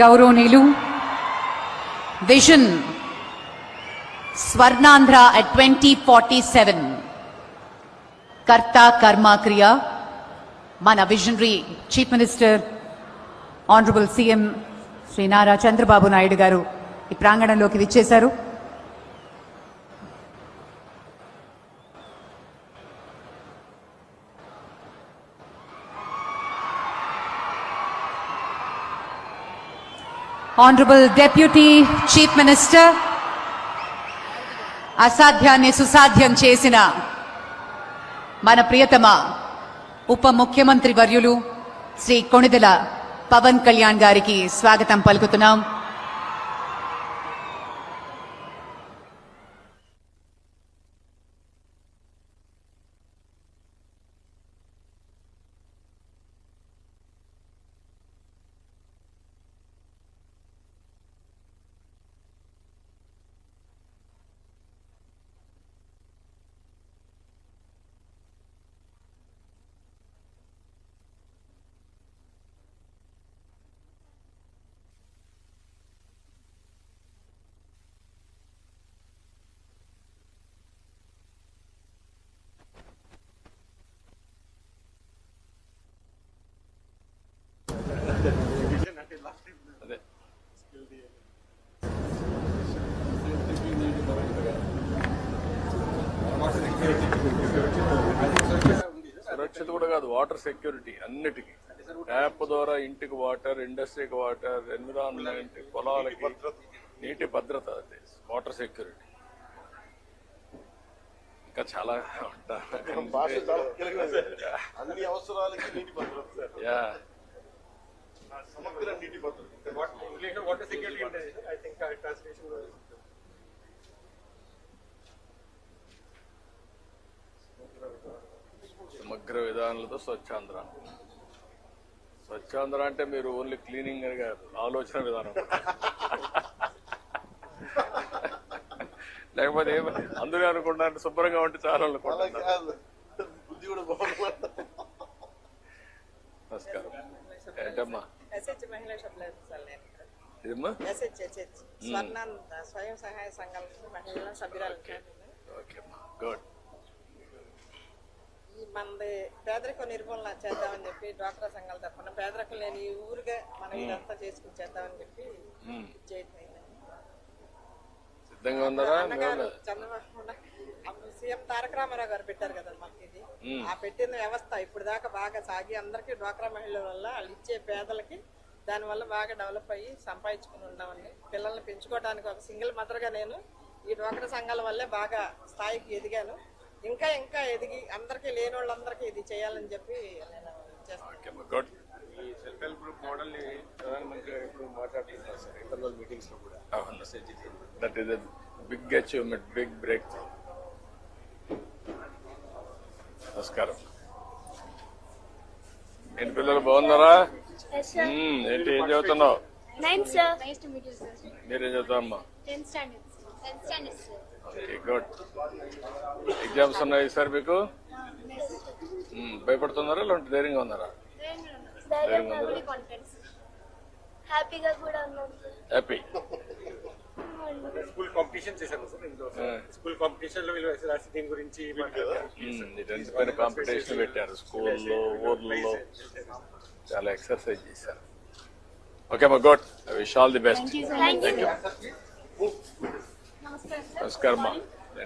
గౌరవనీయులు vision Swarnandhra at twenty forty seven కర్త కర్మ క్రియ మన visionary chief minister honourable CM Shri Nara Chandrababu Naidu garu ఈ ప్రాంగణంలోకి విచ్చేశారు. ఆనరబుల్ డెప్యూటీ చీఫ్ మినిస్టర్ అసాధ్యాన్ని సుసాధ్యం చేసిన మన ప్రియతమ ఉప ముఖ్యమంత్రి వర్యులు శ్రీ కొణిదల పవన్ కళ్యాణ్ గారికి స్వాగతం పలుకుతున్నాం. సురక్షిత కూడా కాదు. వాటర్ సెక్యూరిటీ అన్నిటికీ. ట్యాప్ ద్వారా ఇంటికి వాటర్ ఇండస్ట్రీకి వాటర్ ఎన్విరాన్మెంట్ పొలాలకి నీటి భద్రత అది. వాటర్ సెక్యూరిటీ ఇంకా చాలా. అన్ని అవసరాలకి నీటి భద్రత సార్. యా. సమగ్ర నీటి భద్రత. English water security and I సమగ్ర విధానాలతో స్వచ్ఛాంధ్ర. స్వచ్ఛాంధ్ర అంటే మీరు ఓన్లీ క్లీనింగ్ అని కాదు ఆలోచన విధానం. లేకపోతే ఏం అందరూ అనుకుంటారు శుభ్రంగా ఉంటే చాలా అనుకుంటున్నారు బాగుంది నమస్కారం. ఏంటమ్మా? స్వయం సహాయ సంఘాల మహిళా సభ్యురాలు ఓకే. అమ్మా గుడ్. మనది పేదరిక నిర్మూలన చేద్దామని చెప్పి డ్వాక్రా సంఘాల తరఫున పేదరికం లేని ఈ ఊరుగా మనం ఇదంతా చేసుకుని చేద్దామని చెప్పి. సిద్ధంగా ఉన్నారా? చంద్రబాబు సీఎం తారక రామారావు గారు పెట్టారు కదా మనకి ఇది. ఆ పెట్టిన వ్యవస్థ ఇప్పుడు దాకా బాగా సాగి అందరికీ డ్వాక్రా మహిళల వల్ల వాళ్ళు ఇచ్చే పేదలకి దానివల్ల బాగా డెవలప్ అయ్యి సంపాదించుకుని ఉన్నామండి. పిల్లల్ని పెంచుకోవడానికి ఒక సింగిల్ మదర్గా నేను ఈ డ్వాక్రా సంఘాల వల్లే బాగా స్థాయికి ఎదిగాను. ఇంకా ఇంకా ఎదిగి అందరికీ లేని వాళ్ళందరికీ ఇది చేయాలని చెప్పి నేను చేస్తాను. ఈ సెల్ఫ్ హెల్ప్ గ్రూప్ మోడల్ని ప్రధానమంత్రి గారు ఇప్పుడు మాట్లాడుతున్నారు సార్? ఇంటర్నల్ మీటింగ్స్లో కూడా. అవును. That is big achievement big break నమస్కారం. ఏంటి పిల్లలు బాగున్నారా? Yes, sir. మ్మ్, ఏంటి ఏం చదువుతున్నావు. మీరేం చదువుతామ్మా గుడ్ ఎగ్జామ్స్ ఉన్నాయి సార్ మీకు? మ్మ్, భయపడుతున్నారా? లేదంటే ధైర్యంగా ఉన్నారా? హ్యాపీగా కూడా హ్యాపీ స్కూల్ కాంపిటీషన్ చేశారు సార్ ఇందులో. స్కూల్ కాంపిటీషన్లో వీళ్ళు రాసి దీని గురించి రెండు పైన కాంపిటీషన్ పెట్టారు స్కూల్లో చాలా ఎక్సర్సైజ్ చేశారు. Okay good wish all the best thank you నమస్కారం.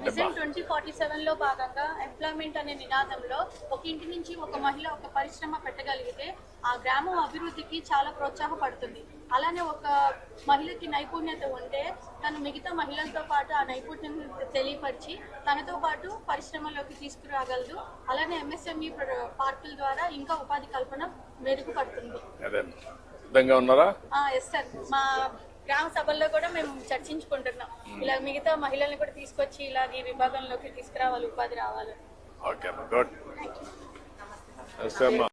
విజన్ ట్వంటీ ఫార్టీ సెవెన్లో భాగంగా ఎంప్లాయ్మెంట్ అనే నినాదంలో ఒక ఇంటి నుంచి ఒక మహిళ ఒక పరిశ్రమ పెట్టగలిగితే ఆ గ్రామం అభివృద్ధికి చాలా ప్రోత్సాహపడుతుంది. అలానే ఒక మహిళకి నైపుణ్యత ఉంటే తను మిగతా మహిళలతో పాటు ఆ నైపుణ్యం తెలియపరిచి తనతో పాటు పరిశ్రమలోకి తీసుకురాగలదు. అలానే ఎంఎస్ఎంఈ పార్కుల ద్వారా ఇంకా ఉపాధి కల్పన మెరుగుపడుతుంది. ఉన్నారా? Yes sir. మా గ్రామ సభల్లో కూడా మేము చర్చించుకుంటున్నాం. ఇలా మిగతా మహిళల్ని కూడా తీసుకొచ్చి ఇలాగ ఈ విభాగంలోకి తీసుకురావాలి ఉపాధి రావాలి. Okay good